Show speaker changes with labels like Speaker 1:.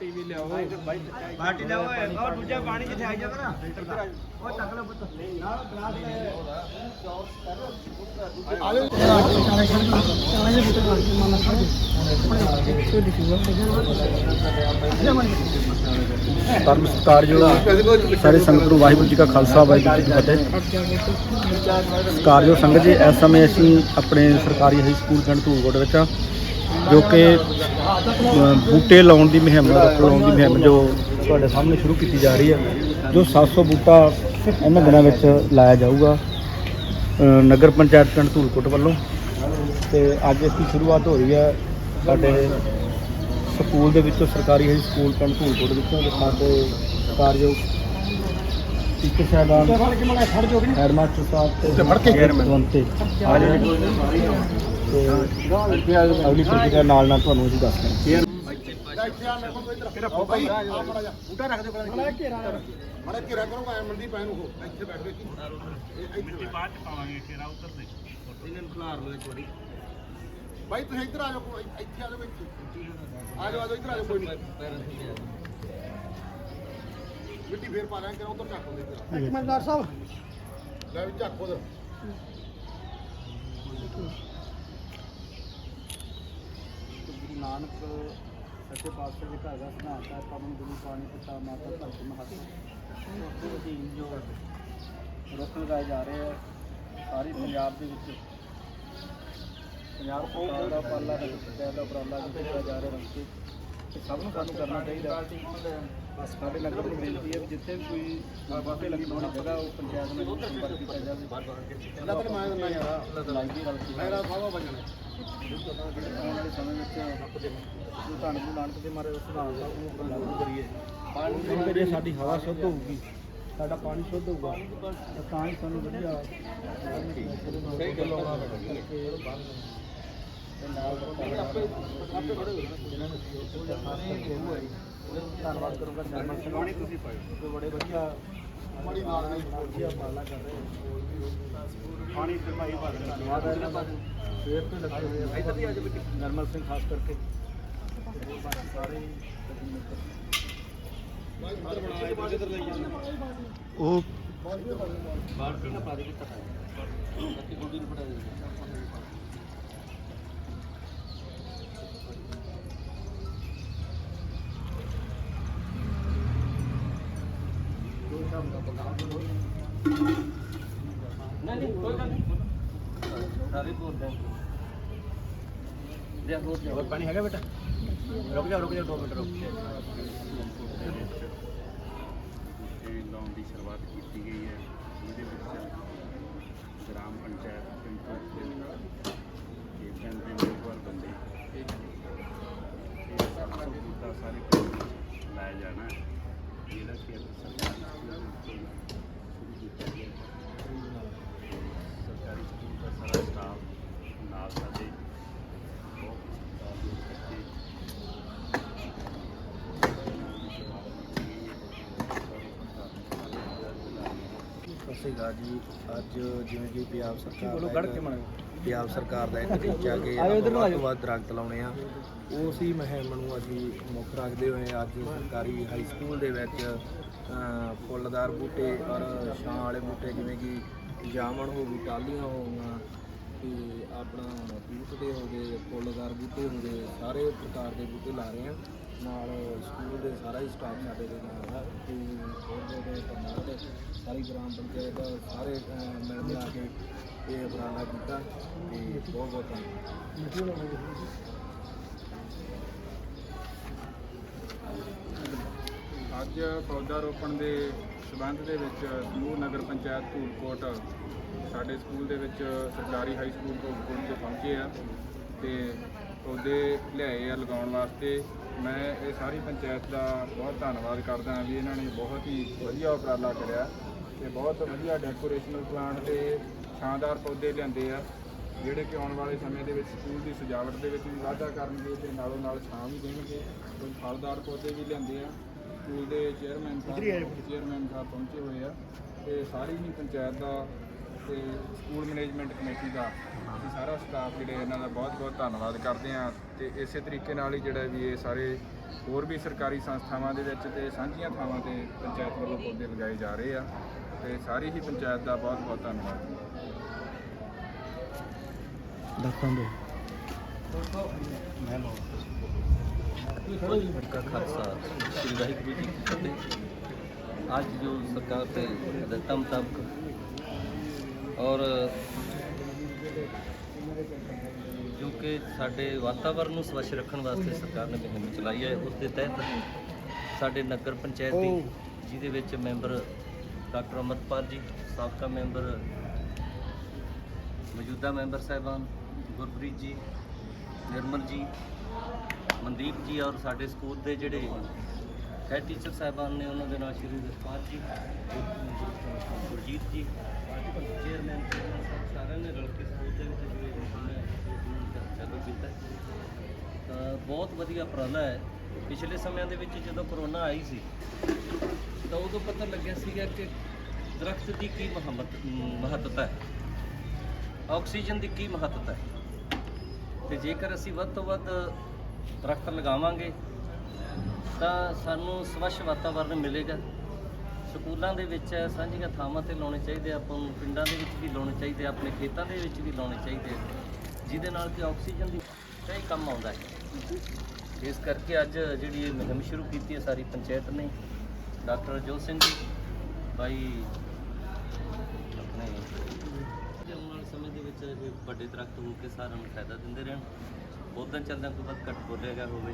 Speaker 1: TV ਲਿਆਓ।
Speaker 2: ਬਾਟੀ ਦਾ ਉਹ ਦੂਜਾ ਪਾਣੀ ਜਿੱਥੇ ਆਈ ਜਾਂਦਾ ਨਾ ਉਹ ਚੱਕ ਲਓ ਪੁੱਤ। ਨਾਲ ਗਲਾਸ ਲੈ
Speaker 3: ਧਰਮ ਸਤਿਕਾਰਯੋਗ ਸਾਰੇ ਸੰਗਤ ਨੂੰ ਵਾਹਿਗੁਰੂ ਜੀ ਕਾ ਖਾਲਸਾ, ਵਾਹਿਗੁਰੂ ਜੀ ਕੀ ਫਤਿਹ। ਸਤਿਕਾਰਯੋਗ ਸੰਗਤ ਜੀ, ਇਸ ਸਮੇਂ ਅਸੀਂ ਆਪਣੇ ਸਰਕਾਰੀ ਹਾਈ ਸਕੂਲ ਪਿੰਡ ਧੂਲਗੋੜ ਵਿੱਚ ਜੋ ਕਿ ਬੂਟੇ ਲਾਉਣ ਦੀ ਮੁਹਿੰਮ ਰੁੱਖ ਲਾਉਣ ਦੀ ਮੁਹਿੰਮ ਜੋ ਤੁਹਾਡੇ ਸਾਹਮਣੇ ਸ਼ੁਰੂ ਕੀਤੀ ਜਾ ਰਹੀ ਹੈ ਜੋ 700 ਬੂਟਾ ਇਹਨਾਂ ਦਿਨਾਂ ਵਿੱਚ ਲਾਇਆ ਜਾਊਗਾ ਨਗਰ ਪੰਚਾਇਤ ਪਿੰਡ ਧੂਲਕੋਟ ਵੱਲੋਂ। ਤੇ ਅੱਜ ਇਸ ਦੀ ਸ਼ੁਰੂਆਤ ਹੋ ਰਹੀ ਹੈ ਸਾਡੇ ਸਕੂਲ ਦੇ ਵਿੱਚੋਂ ਸਰਕਾਰੀ ਹਾਈ ਸਕੂਲ ਪਿੰਡ ਧੂਲਕੋਟ ਵਿੱਚੋਂ ਸਾਡੇ ਸਤਿਕਾਰਯੋਗ ਟੀਚਰ ਸਾਹਿਬਾਨ ਹੈਡਮਾਸਟਰ ਸਾਹਿਬ ਤੇ ਫੜ ਕੇ ਤੇ ਅਗਲੀ ਪ੍ਰਕਿਰਿਆ ਨਾਲ ਨਾਲ ਤੁਹਾਨੂੰ ਅਸੀਂ ਦੱਸ ਰਹੇ ਹਾਂ
Speaker 2: ਬੂਟਾ ਰੱਖ ਦੇ ਕੋਲ
Speaker 1: ਮੜਾ ਘੇਰਾ ਕਰੋ ਐ ਮੰਦੀ ਪੈ ਨੂੰ ਇੱਥੇ ਬੈਠ ਕੇ ਮਿੱਟੀ ਬਾਅਦ ਚ ਪਾਵਾਂਗੇ ਘੇਰਾ ਉੱਤਰ ਦੇ ਇਹਨਾਂ ਨੂੰ ਖਲਾਰ ਲਓ ਇੱਕ ਵਾਰੀ ਬਾਈ ਤੁਸੀਂ ਇੱਧਰ ਆ ਜਾਓ ਕੋਈ- ਇੱਥੇ ਆ ਜਾਓ ਇੱਥੇ ਆ ਜਾਓ ਆ ਜਾਓ ਇੱਧਰ ਆ ਜਾਓ ਕੋਈ ਨਹੀਂ ਮਿੱਟੀ ਫੇਰ ਪਾ ਲਾਂ ਕਿ ਉੱਧਰ ਚੱਕ ਹੁੰਦੇ ਇੱਧਰ
Speaker 2: ਇੱਕ ਮਿੰਟ ਡਾਕਟਰ ਸਾਹਿਬ।
Speaker 1: ਲੈ ਵੀ ਚੱਕ ਉਧਰ
Speaker 3: ਗੁਰੂ ਨਾਨਕ ਸੱਚੇ ਪਾਤਸ਼ਾਹ ਦੇ ਘਰ ਦਾ ਸਿਧਾਂਤ ਹੈ ਪਵਨ ਗੁਰੂ ਪਾਣੀ, ਪਿਤਾ, ਮਾਤਾ, ਧਰਤੀ ਮਹੱਤ ਉਸ ਅਧੀਨ ਜੋ ਰੁੱਖ ਲਗਾਏ ਜਾ ਰਹੇ ਆ, ਸਾਰੇ ਪੰਜਾਬ ਦੇ ਵਿੱਚ। ਪੰਜਾਬ ਸਰਕਾਰ ਦਾ ਉਪਰਾਲਾ ਦਾ ਉਪਰਾਲਾ ਵੀ ਕੀਤਾ ਜਾ ਰਿਹਾ ਰਸਤੇ ਸਭ ਨੂੰ ਕਰਨਾ ਚਾਹੀਦਾ। ਬਸ ਸਾਡੇ ਨਗਰ ਨੂੰ ਬੇਨਤੀ ਹੈ ਵੀ ਜਿੱਥੇ ਵੀ ਕੋਈ ਵਾਕੇ ਲੱਗੀ ਹੋਣੀ ਜਗ੍ਹਾ ਉਹ ਪੰਚਾਇਤ ਨਾਲ ਸੰਪਰਕ ਕੀਤਾ ਜਾਵੇ।
Speaker 1: ਅੱਲਾ ਤਾਂ ਮੈਂ ਦਿੰਦਾ ਯਾਰ।
Speaker 3: ਲਾਈਵੀ ਰਲ
Speaker 1: ਮੇਰਾ ਸਾਵਾ ਵਜਣਾ
Speaker 3: ਆਉਣ ਵਾਲੇ ਸਮੇਂ ਵਿੱਚ ਜੋ ਧੰਨ ਗੁਰੂ ਨਾਨਕ ਦੇ ਮਾਰੇ ਸਿਧਾਂਤ ਆ ਉਹ ਆਪਾਂ ਲਾਗੂ ਕਰੀਏ। ਪਾਣੀ ਜੇ ਸਾਡੀ ਹਵਾ ਸ਼ੁੱਧ ਹੋਊਗੀ ਸਾਡਾ ਪਾਣੀ ਸ਼ੁੱਧ ਹੋਊਗਾ ਤਾਂ ਹੀ ਸਾਨੂੰ ਵਧੀਆ ਸਹੀ ਗੱਲ ਆਉਣਾ ਧੰਨਵਾਦ ਕਰੂੰਗਾ ਜਰਮਨ ਸਿੰਘ ਤੁਸੀਂ ਪਾਓ ਬੜੇ ਵਧੀਆ
Speaker 1: ਮੜੀ ਨਾਲ ਨਹੀਂ
Speaker 3: ਵਧੀਆ ਉਪਰਾਲਾ ਕਰ ਰਹੇ ਪਾਣੀ ਤੇ ਭਾਈ ਭਰ ਧੰਨਵਾਦ ਹੈ ਇਹਨਾਂ ਸਵੇਰ ਤੋਂ ਲੱਗੇ ਹੋਏ ਆ ਇੱਧਰ ਦੀ ਅੱਜ ਨਰਮਲ ਸਿੰਘ ਖਾਸ ਕਰਕੇ ਸਾਰੇ ਉਹ ਬਾਹਰ ਕਿਹਨਾਂ ਪਾ ਦੇ ਕਿੱਥੇ ਬਾਕੀ ਗੋਡੀ ਨੂੰ ਫੜਾ ਦੇ ਨਹੀਂ ਨਹੀਂ, ਕੋਈ ਗੱਲ ਨਹੀਂ। ਸਾਰੇ ਬੋਲ ਦੇ ਜੇ ਰੋਡ ਪਾਣੀ ਹੈਗਾ ਬੇਟਾ ਰੁਕ ਜਾ ਰੁਕ ਜਾ 2 ਮਿੰਟ ਰੁਕ
Speaker 4: ਬੂਟੇ ਲਾਉਣ ਦੀ ਸ਼ੁਰੂਆਤ ਕੀਤੀ ਗਈ ਹੈ ਇਹਦੇ ਵਿੱਚ ਗ੍ਰਾਮ ਪੰਚਾਇਤ ਪਿੰਡ ਦੇ ਮੇਵਾਰ ਬੰਦੇ ਇਹ ਸਭ ਤੋਂ ਬੂਟਾ ਸਾਰੇ ਪਿੰਡ ਵਿੱਚ ਲਾਇਆ ਜਾਣਾ ਹੈ ਜਿਹੜਾ ਕਿ ਅੱਜ ਸਰਕਾਰੀ ਸਕੂਲ ਵਿੱਚ ਸ਼ੁਰੂ ਕੀਤਾ ਗਿਆ ਹੈ। ਸਰਕਾਰੀ ਸਕੂਲ ਦਾ ਸਾਰਾ ਸਟਾਫ ਨਾਲ ਸਾਡੇ ਬਹੁਤ ਸਤਿਕਾਰਯੋਗ ਬੱਚੇ
Speaker 5: ਸਤਿ ਸ਼੍ਰੀ ਅਕਾਲ ਜੀ। ਅੱਜ ਜਿਵੇਂ ਕਿ ਪੰਜਾਬ ਸਰਕਾਰ
Speaker 3: ਬੋਲੋ ਗੜ ਕੇ ਮਣਾ
Speaker 5: ਪੰਜਾਬ ਸਰਕਾਰ ਦਾ ਇੱਕ ਟੀਚਾ ਕਿ
Speaker 3: ਨੂੰ
Speaker 5: ਵੱਧ। ਤੋਂ ਵੱਧ ਦਰਖਤ ਲਾਉਣੇ ਆ। ਉਸ ਹੀ ਮੁਹਿੰਮ ਨੂੰ ਅਸੀਂ ਮੁੱਖ ਰੱਖਦੇ ਹੋਏ ਅੱਜ ਸਰਕਾਰੀ ਹਾਈ ਸਕੂਲ ਦੇ ਵਿੱਚ ਫੁੱਲਦਾਰ ਬੂਟੇ ਔਰ ਛਾਂ ਵਾਲੇ ਬੂਟੇ ਜਿਵੇਂ ਕਿ ਜਾਮਣ ਹੋ ਗਈ ਟਾਲੀਆਂ ਹੋ ਗਈਆਂ ਤੇ ਆਪਣਾ ਦੇ ਹੋ ਗਏ ਫੁੱਲਦਾਰ ਬੂਟੇ ਹੋ ਗਏ ਸਾਰੇ ਪ੍ਰਕਾਰ ਦੇ ਬੂਟੇ ਲਾ ਰਹੇ ਆ ਨਾਲ ਸਕੂਲ ਦੇ ਸਾਰਾ ਹੀ ਸਟਾਫ ਸਾਡੇ ਦੇ ਨਾਲ ਹੈ ਤੇ ਬਹੁਤ ਬਹੁਤ ਧੰਨਵਾਦ ਹੈ। ਸਾਰੀ ਗ੍ਰਾਮ ਪੰਚਾਇਤ ਸਾਰੇ ਅ, ਮਿਲ ਮਿਲਾ ਕੇ ਇਹ ਉਪਰਾਲਾ ਕੀਤਾ ਤੇ ਬਹੁਤ ਬਹੁਤ ਧੰਨਵਾਦ
Speaker 4: ਅੱਜ ਪੌਦਾ ਰੋਪਣ ਦੇ ਸਬੰਧ ਦੇ ਵਿੱਚ ਸਮੂਹ ਨਗਰ ਪੰਚਾਇਤ ਧੂਲਕੋਟ ਸਾਡੇ ਸਕੂਲ ਦੇ ਵਿੱਚ ਸਰਕਾਰੀ ਹਾਈ ਸਕੂਲ ਧੂਲਕੋਟ 'ਚ ਪਹੁੰਚੇ ਆ ਤੇ ਪੌਦੇ ਲਿਆਏ ਆ ਲਗਾਉਣ ਵਾਸਤੇ ਮੈਂ ਇਹ ਸਾਰੀ ਪੰਚਾਇਤ ਦਾ ਬਹੁਤ ਧੰਨਵਾਦ ਕਰਦਾ ਹਾਂ ਵੀ ਇਹਨਾਂ ਨੇ ਬਹੁਤ ਹੀ ਵਧੀਆ ਉਪਰਾਲਾ ਕਰਿਆ ਤੇ ਬਹੁਤ ਵਧੀਆ ਡੈਕੋਰੇਸ਼ਨਲ ਪਲਾਂਟ ਤੇ ਸ਼ਾਨਦਾਰ ਪੌਦੇ ਲਿਆਂਦੇ ਆ ਜਿਹੜੇ ਕਿ ਆਉਣ ਵਾਲੇ ਸਮੇਂ ਦੇ ਵਿੱਚ ਸਕੂਲ ਦੀ ਸਜਾਵਟ ਦੇ ਵਿੱਚ ਵੀ ਵਾਧਾ ਕਰਨਗੇ ਤੇ ਨਾਲੋਂ ਨਾਲ ਛਾਂ ਵੀ ਦੇਣਗੇ ਕੁਝ ਫਲਦਾਰ ਪੌਦੇ ਵੀ ਲਿਆਂਦੇ ਆ। ਸਕੂਲ ਦੇ ਚੇਅਰਮੈਨ ਸਾਹਿਬ ਚੇਅਰਮੈਨ ਸਾਹਿਬ ਪਹੁੰਚੇ ਹੋਏ ਆ ਤੇ ਸਾਰੀ ਹੀ ਪੰਚਾਇਤ ਦਾ ਤੇ ਸਕੂਲ ਮੈਨੇਜਮੈਂਟ ਕਮੇਟੀ ਦਾ ਅਸੀਂ ਸਾਰਾ ਸਟਾਫ ਜਿਹੜੇ ਇਹਨਾਂ ਦਾ ਬਹੁਤ ਬਹੁਤ ਧੰਨਵਾਦ ਕਰਦੇ ਆ ਤੇ ਇਸੇ ਤਰੀਕੇ ਨਾਲ ਹੀ ਜਿਹੜਾ ਵੀ ਇਹ ਸਾਰੇ ਹੋਰ ਵੀ ਸਰਕਾਰੀ ਸੰਸਥਾਵਾਂ ਦੇ ਵਿੱਚ ਤੇ ਸਾਂਝੀਆਂ ਥਾਵਾਂ ਤੇ ਪੰਚਾਇਤ ਵੱਲੋਂ ਪੌਦੇ ਲਗਾਏ ਜਾ ਰਹੇ ਆ ਤੇ ਸਾਰੀ ਹੀ ਪੰਚਾਇਤ ਦਾ ਬਹੁਤ ਬਹੁਤ ਧੰਨਵਾਦ।
Speaker 3: ਦੱਸਾਂ ਦੇ
Speaker 6: ਜੋ। ਸਰਕਾਰ ਦੇ ਹਦਾਇਤਾਂ ਮੁਤਾਬਕ ਔਰ ਜੋ ਕਿ ਸਾਡੇ ਵਾਤਾਵਰਣ ਨੂੰ ਸਵੱਛ ਰੱਖਣ ਵਾਸਤੇ ਸਰਕਾਰ ਨੇ ਮੁਹਿੰਮ ਚਲਾਈ ਹੈ, ਉਸ ਦੇ ਤਹਿਤ ਸਾਡੇ ਨਗਰ ਪੰਚਾਇਤ ਦੀ, ਜਿਹਦੇ ਵਿੱਚ ਮੈਂਬਰ ਡਾਕਟਰ ਅਮਰਪਾਲ ਜੀ, ਸਾਬਕਾ ਮੈਂਬਰ ਮੌਜੂਦਾ ਮੈਂਬਰ ਸਾਹਿਬਾਨ ਗੁਰਪ੍ਰੀਤ ਜੀ, ਨਿਰਮਲ ਜੀ, ਮਨਦੀਪ ਜੀ ਔਰ ਸਾਡੇ ਸਕੂਲ ਦੇ ਜਿਹੜੇ ਹੈ ਟੀਚਰ ਸਾਹਿਬਾਨ ਨੇ, ਉਹਨਾਂ ਦੇ ਨਾਲ ਸ਼੍ਰੀ ਜਸਪਾਲ ਜੀ, ਗੁਰਜੀਤ ਜੀ ਚੇਅਰਮੈਨ ਸਾਰਿਆਂ ਨੇ ਰਲ ਕੇ ਸਕੂਲ ਦੇ ਵਿੱਚ ਜੋ ਇਹ ਕੰਮ ਕੀਤਾ ਤਾਂ ਬਹੁਤ ਵਧੀਆ ਉਪਰਾਲਾ ਹੈ। ਪਿਛਲੇ ਸਮਿਆਂ ਦੇ ਵਿੱਚ ਜਦੋਂ ਕਰੋਨਾ ਆਈ ਸੀ, ਤਾਂ ਉਦੋਂ ਪਤਾ ਲੱਗਿਆ ਸੀਗਾ ਕਿ ਦਰਖਤ ਦੀ ਕੀ ਮਹੰਮਤ, ਮਹੱਤਤਾ ਹੈ। ਆਕਸੀਜਨ ਦੀ ਕੀ ਮਹੱਤਤਾ ਹੈ। ਤੇ ਜੇਕਰ ਅਸੀਂ ਵੱਧ ਤੋਂ ਵੱਧ ਦਰਖਤ ਲਗਾਵਾਂਗੇ, ਤਾਂ ਸਾਨੂੰ ਸਵੱਛ ਵਾਤਾਵਰਣ ਮਿਲੇਗਾ। ਸਕੂਲਾਂ ਦੇ ਵਿੱਚ ਸਾਂਝੀਆਂ ਥਾਵਾਂ ਤੇ ਲਾਉਣੇ ਚਾਹੀਦੇ ਆਪਾਂ ਨੂੰ ਪਿੰਡਾਂ ਦੇ ਵਿੱਚ ਵੀ ਲਾਉਣੇ ਚਾਹੀਦੇ ਆਪਣੇ ਖੇਤਾਂ ਦੇ ਵਿੱਚ ਵੀ ਲਾਉਣੇ ਚਾਹੀਦੇ ਜਿਹਦੇ ਨਾਲ ਕਿ ਆਕਸੀਜਨ ਦੀ ਕਈ ਕੰਮ ਆਉਂਦਾ ਹੈ। ਇਸ ਕਰਕੇ ਅੱਜ ਜਿਹੜੀ ਇਹ ਮੁਹਿੰਮ ਸ਼ੁਰੂ ਕੀਤੀ ਹੈ, ਸਾਰੀ ਪੰਚਾਇਤ ਨੇ, ਡਾਕਟਰ ਜੋਤ ਸਿੰਘ ਜੀ ਭਾਈ ਆਪਣੇ ਆਉਣ ਵਾਲੇ ਸਮੇਂ ਦੇ ਵਿੱਚ ਇਹ ਵੱਡੇ ਦਰਖਤ ਹੋ ਕੇ ਸਾਰਿਆਂ ਨੂੰ ਫਾਇਦਾ ਦਿੰਦੇ ਰਹਿਣ। ਉਦੋਂ ਚੱਲਦਿਆਂ ਕੋਈ ਵੱਧ ਘੱਟ ਬੋਲਿਆ ਗਿਆ ਹੋਵੇ।